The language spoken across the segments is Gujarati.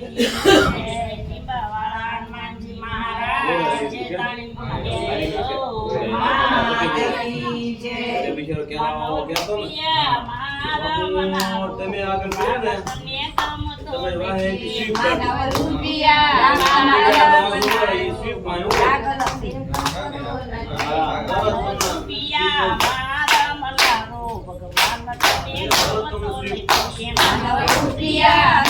તમે આગળ કર્યો ને તમે વાહે માનવ રૂપિયા પિયા મારા મનારો ભગવાન તને ગમતો રૂપિયા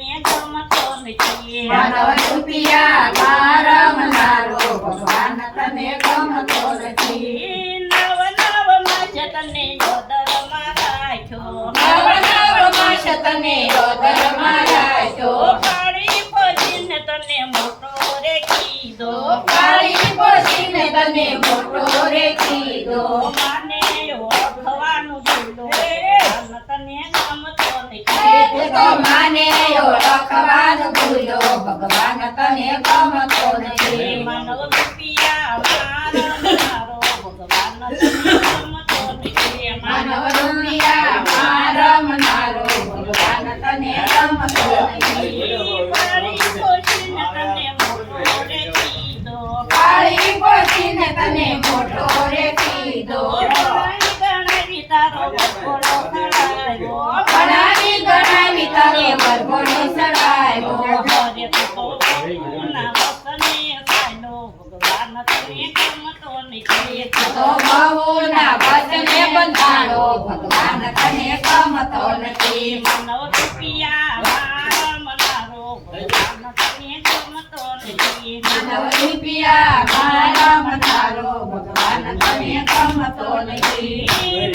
ભગવાન તને ગમતો નથી માનવ રૂપિયા મારા મનારો ભગવાન તને ગમતો નથી નવ નવમાં છે તને જોદરમાં રાખ્યો નવ નવ માસ તને ઓદરમાં રાખ્યો. પાડી પોજીને તને મોટો રે કીધો કાળી પોસીને તને મોટો રે કીધો. માને તો માને ઓળખવાનું ભૂલ્યો ભગવાન તને ગમતો નથી. માનવ રૂપિયા મારા ભગવાન તને ગમતો નથી. માનવ રૂપિયા મારા મનારો ભગવાન તને ગમતો નથી. પાડી પોજીને તને ભગવાન તને ગમતો નથી. માનવ રૂપિયા મનારો. ભગવાન તને ગમતો નથી. માનવ રૂપિયા મારા મનારો ભગવાન તને ગમતો નથી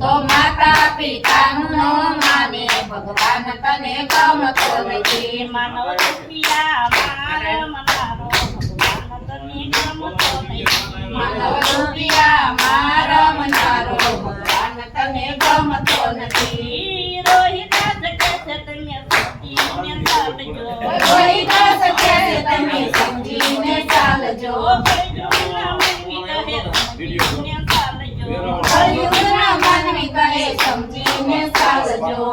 તું માતા પિતાનું ન માને ભગવાન તને ગમતો નથી માનવ રૂપિયા મારે મનારો. ભગવાન તને ગમતો નથી. માનવ રૂપિયા મારા મનારો ભગવાન તને ગમતો નથી રોહિતા જગે છે તમે દાસ કહે છે તમે સમજીને ચાલજો કળિયુગના માનવી કહે સમજીને ચાલજો.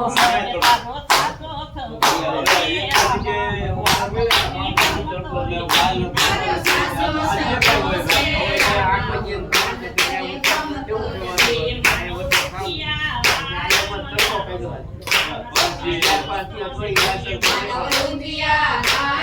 કળિયુગના